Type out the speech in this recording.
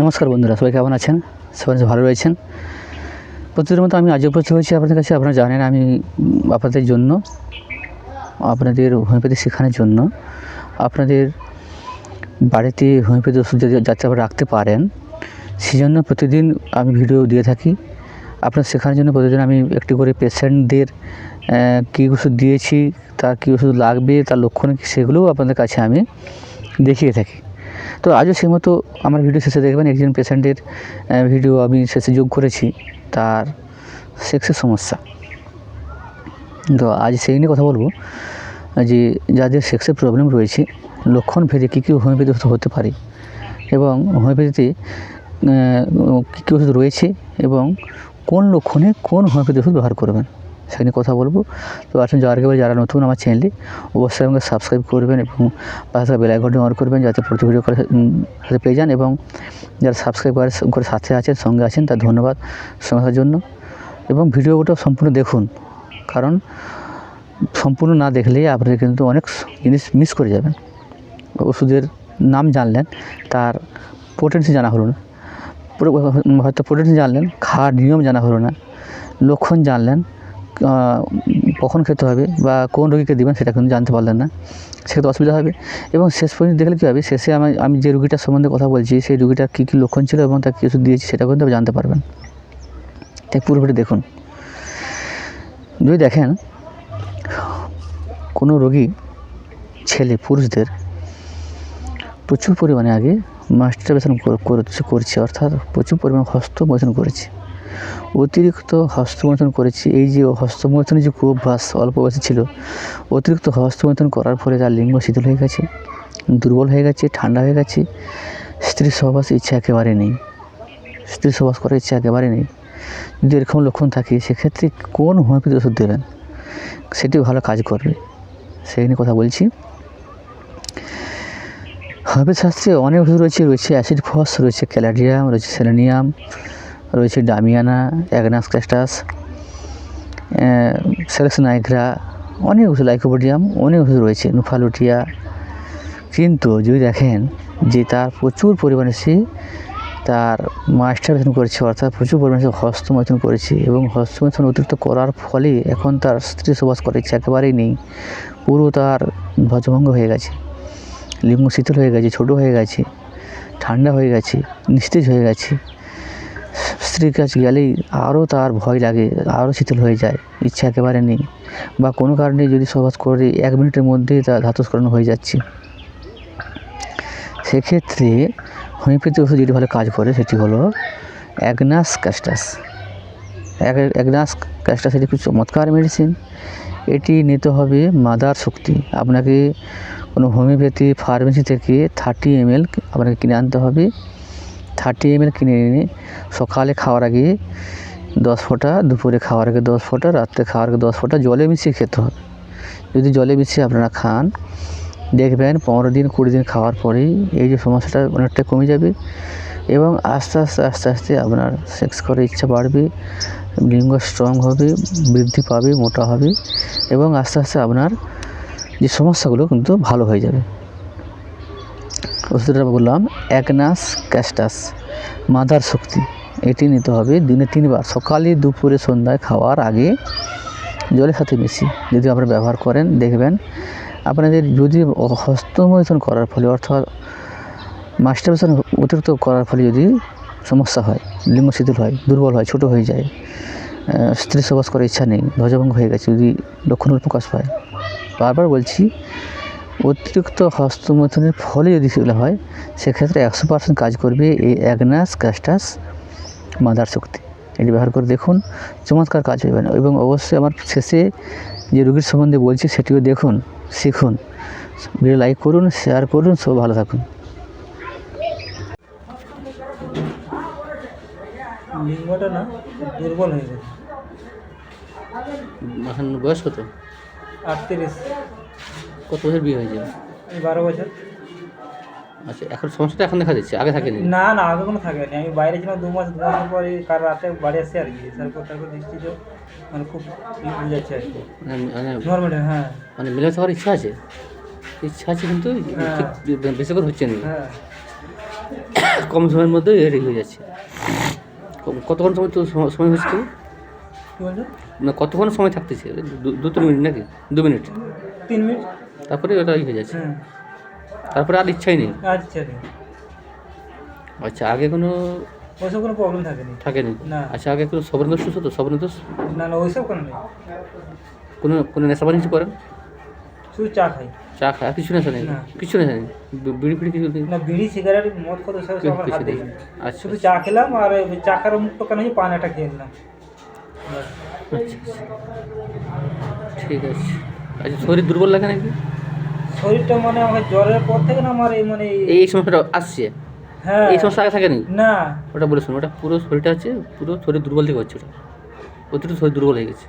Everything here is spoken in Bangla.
নমস্কার বন্ধুরা, সবাই কেমন আছেন? সবাই ভালো রয়েছেন? প্রতিদিনের মতো আমি আজও উপস্থিত হয়েছি আপনাদের কাছে, আপনারা জানেন আমি আপনাদের জন্য, আপনাদের হোমিওপ্যাথি শেখানোর জন্য, আপনাদের বাড়িতে হোমিওপ্যাথি ওষুধ যাতে আপনারা রাখতে পারেন সেই জন্য প্রতিদিন আমি ভিডিও দিয়ে থাকি। আপনার শেখানোর জন্য প্রতিদিন আমি একটি করে পেশেন্টদের কী ওষুধ দিয়েছি, তার কী ওষুধ লাগবে, তার লক্ষণ সেগুলোও আপনাদের কাছে আমি দেখিয়ে থাকি। তো আজও সেই মতো আমার ভিডিও শেষে দেখবেন একজন পেশেন্টের ভিডিও আমি শেষে যোগ করেছি, তার সেক্সের সমস্যা। তো আজ সেই নিয়ে কথা বলব, যে যাদের সেক্সের প্রবলেম রয়েছে, লক্ষণ ভেদে কী কী হোমিওপ্যাথি ওষুধ হতে পারে এবং হোমিওপ্যাথিতে কী কী ওষুধ রয়েছে এবং কোন লক্ষণে কোন হোমিওপ্যাথি ওষুধ ব্যবহার করবেন। সেই নিয়ে কথা বলব। তো আসুন যাওয়ার আগে যারা নতুন আমার চ্যানেলে অবশ্যই আমাকে সাবস্ক্রাইব করবেন এবং পাশে বেল আইকনটি অন করবেন যাতে প্রতি ভিডিও করে সাথে পেয়ে যান এবং যারা সাবস্ক্রাইব করে সাথে আছেন, সঙ্গে আছেন, তার ধন্যবাদ সঙ্গে থাকার জন্য। এবং ভিডিওটা সম্পূর্ণ দেখুন, কারণ সম্পূর্ণ না দেখলে আপনারা কিন্তু অনেক জিনিস মিস করে যাবেন। ওষুধের নাম জানলেন, তার পোটেন্সি জানা হলো না। হয়তো পোটেন্সি জানলেন, খাওয়ার নিয়ম জানা হলো না, লক্ষণ জানলেন কখন খেতে হবে বা কোন রোগীকে দেবেন সেটা কিন্তু জানতে পারলেন না, সেক্ষেত্রে অসুবিধা হবে। এবং শেষ পর্যন্ত দেখলে কী হবে, শেষে আমি আমি যে রুগীটার সম্বন্ধে কথা বলছি, সেই রুগীটার কী কী লক্ষণ ছিল এবং তার কী ওষুধ দিয়েছি সেটা কিন্তু আপনি জানতে পারবেন। তাই পুরোপুরি দেখুন। যদি দেখেন, কোনো রোগী, ছেলে, পুরুষদের প্রচুর পরিমাণে আগে মাস্টারবেশন করছে অর্থাৎ প্রচুর পরিমাণে হস্তমৈথুন করেছে। অতিরিক্ত হস্তমৈথুন করেছি। এই যে হস্তমৈথুনের যে কুঅভ্যাস অল্প বয়সে ছিল, অতিরিক্ত হস্তমৈথুন করার ফলে তার লিঙ্গ শিথিল হয়ে গেছে, দুর্বল হয়ে গেছে, ঠান্ডা হয়ে গেছে। স্ত্রী সহবাস ইচ্ছা একেবারে নেই। স্ত্রী সহবাস করার ইচ্ছা একেবারে নেই। যদি এরকম লক্ষণ থাকে, সেক্ষেত্রে কোন হোমিওপ্যাথি ওষুধ দেবেন? সেটি ভালো কাজ করবে। সেই নিয়ে কথা বলছি। হোমিওপ্যাথি শাস্ত্রে অনেক ওষুধ রয়েছে রয়েছে অ্যাসিড ফস, রয়েছে ক্যালাডিয়াম, রয়েছে সেলেনিয়াম রয়েছে damiana agnus castus salix nigra অনেক ওষুধ লাইকোপোডিয়াম, অনেক ওষুধ রয়েছে। নুফালুটিয়া, কিন্তু যদি দেখেন যে তার প্রচুর পরিমাণে সে তার মাস্টারবেশন করেছে, অর্থাৎ প্রচুর পরিমাণে সে হস্তমৈথুন করেছে এবং হস্তমৈথুন অতিরিক্ত করার ফলে এখন তার স্ত্রী সবাস করার ইচ্ছা একেবারেই নেই। পুরো তার ধ্বজভঙ্গ হয়ে গেছে। লিঙ্গ শীতল হয়ে গেছে, ছোটো হয়ে গেছে, ঠান্ডা হয়ে গেছে, নিস্তেজ হয়ে গেছে। স্ত্রীর কাছে গেলেই আরও তার ভয় লাগে, আরও শীতল হয়ে যায়, ইচ্ছা একেবারে নেই। বা কোনো কারণে যদি সবাস করে এক মিনিটের মধ্যেই তার ধাতস্করণ হয়ে যাচ্ছে। সেক্ষেত্রে হোমিওপ্যাথি ওষুধ যেটি ভালো কাজ করে সেটি হলো অ্যাগনাস ক্যাস্টাস। অ্যাগনাস ক্যাস্টাস এটি খুব চমৎকার মেডিসিন এটি নিতে হবে মাদার শক্তি। আপনাকে কোনো হোমিওপ্যাথি ফার্মেসি থেকে থার্টি এমএল আপনাকে কিনে আনতে হবে। থার্টি এমএল কিনে এনে সকালে খাওয়ার আগে দশ ফোঁটা, দুপুরে খাওয়ার আগে দশ ফোঁটা, রাত্রে খাওয়ার আগে দশ ফোঁটা জলে মিশিয়ে খেতে হবে। যদি জলে মিশিয়ে আপনারা খান, দেখবেন পনেরো দিন, কুড়ি দিন খাওয়ার পরেই এই যে সমস্যাটা অনেকটা কমে যাবে এবং আস্তে আস্তে আস্তে আস্তে আপনার সেক্স করার ইচ্ছা বাড়বে, লিঙ্গ স্ট্রং হবে, বৃদ্ধি পাবে, মোটা হবে এবং আস্তে আস্তে আপনার যে সমস্যাগুলো কিন্তু ভালো হয়ে যাবে। ওষুধটা বললাম, একনাস ক্যাস্টাস, মাদার শক্তি। এটি নিতে হবে দিনে তিনবার, সকালে, দুপুরে, সন্ধ্যায় খাওয়ার আগে জলের সাথে মিশিয়ে যদি আপনারা ব্যবহার করেন, দেখবেন আপনাদের যদি হস্তমৈথুন করার ফলে, অর্থাৎ মাস্টারবেশন অতিরিক্ত করার ফলে যদি সমস্যা হয়, লিঙ্গ শিথিল হয়, দুর্বল হয়, ছোট হয়ে যায় স্ত্রী সবাস করার ইচ্ছা নেই, ধ্বজভঙ্গ হয়ে গেছে, যদি লক্ষণ প্রকাশ পায়। বারবার বলছি অতিরিক্ত হস্তমৈথুনের ফলে যদি সেগুলো হয় সেক্ষেত্রে একশো পার্সেন্ট কাজ করবে এই অ্যাগনাস ক্যাস্টাস মাদার শক্তি। এটি ব্যবহার করে দেখুন চমৎকার কাজ হবে। না এবং অবশ্যই আমার শেষে যে রোগীর সম্বন্ধে বলছি সেটিও দেখুন শিখুন। ভিডিও লাইক করুন শেয়ার করুন সব ভালো থাকুন। লিঙ্গটা না দুর্বল হয়ে গেছে। বয়স কত? আটত্রিশ। কত বছর বিয়ে হয়েছে? এই বারো বছর। আচ্ছা এখন সমস্যাটা এখন দেখা দিচ্ছে? আগে থাকেনি? না না আগে কোনো থাকেনি। আমি বাইরে ছিলাম দু মাস দু মাসের পরে কার রাতে বাড়ি আসছি আর কি। তারপর তারপর দেখছি যে মানে খুব বুঝাচ্ছে আর কি। মানে মানে নর্মাল হ্যাঁ। মানে মেলামেশা করার ইচ্ছা আছে? ইচ্ছা আছে কিন্তু হ্যাঁ। বেশি করে হচ্ছে না। হ্যাঁ। কম সময়ের মধ্যে রেডি হয়ে যাচ্ছে। কতক্ষণ সময় তো সময় হচ্ছে তো কী বলছো? না কতক্ষণ সময় থাকতেছে? দু- দু তিন মিনিট নাকি? দু মিনিট। তিন মিনিট। তারপরে ওটা ই হয়ে যাচ্ছে। হুম তারপরে আর ইচ্ছাই নেই। আচ্ছা আচ্ছা আগে কোনো ওইসব কোনো প্রবলেম থাকেনি। থাকেনি? না। আচ্ছা আগে কোনো সবর দোষ হতো সবর দোষ না না ওইসব কোনো নেই। কোনো কোনো নেশা পানি কিছু করেন? শুধু চা খাই। চা আর কিছু নেশা নেই? না। কিছু নেশা নেই? বিড়ি ফিড়ি কিছু নেই? না বিড়ি সিগারেট মদ কত সব সব আমার হাত আচ্ছা শুধু চা খেলাম আর চা খাওয়ার মুখ কেন হয়েছে পান একটা খেয়ে নিলাম। আচ্ছা আচ্ছা। ঠিক আছে। আচ্ছা শরীর দুর্বল লাগে নাকি? শরীরটা মানে আমার জ্বরের পর থেকে না আমার এই মানে এই- সমস্যাটা আসছে? হ্যাঁ। এই সমস্যা আগে থাকেনি? না। ওটা বলে শুনুন ওটা পুরো শরীরটা আছে পুরো শরীর দুর্বল থেকে হচ্ছে ওটা। অতিরিক্ত শরীর দুর্বল হয়ে গেছে।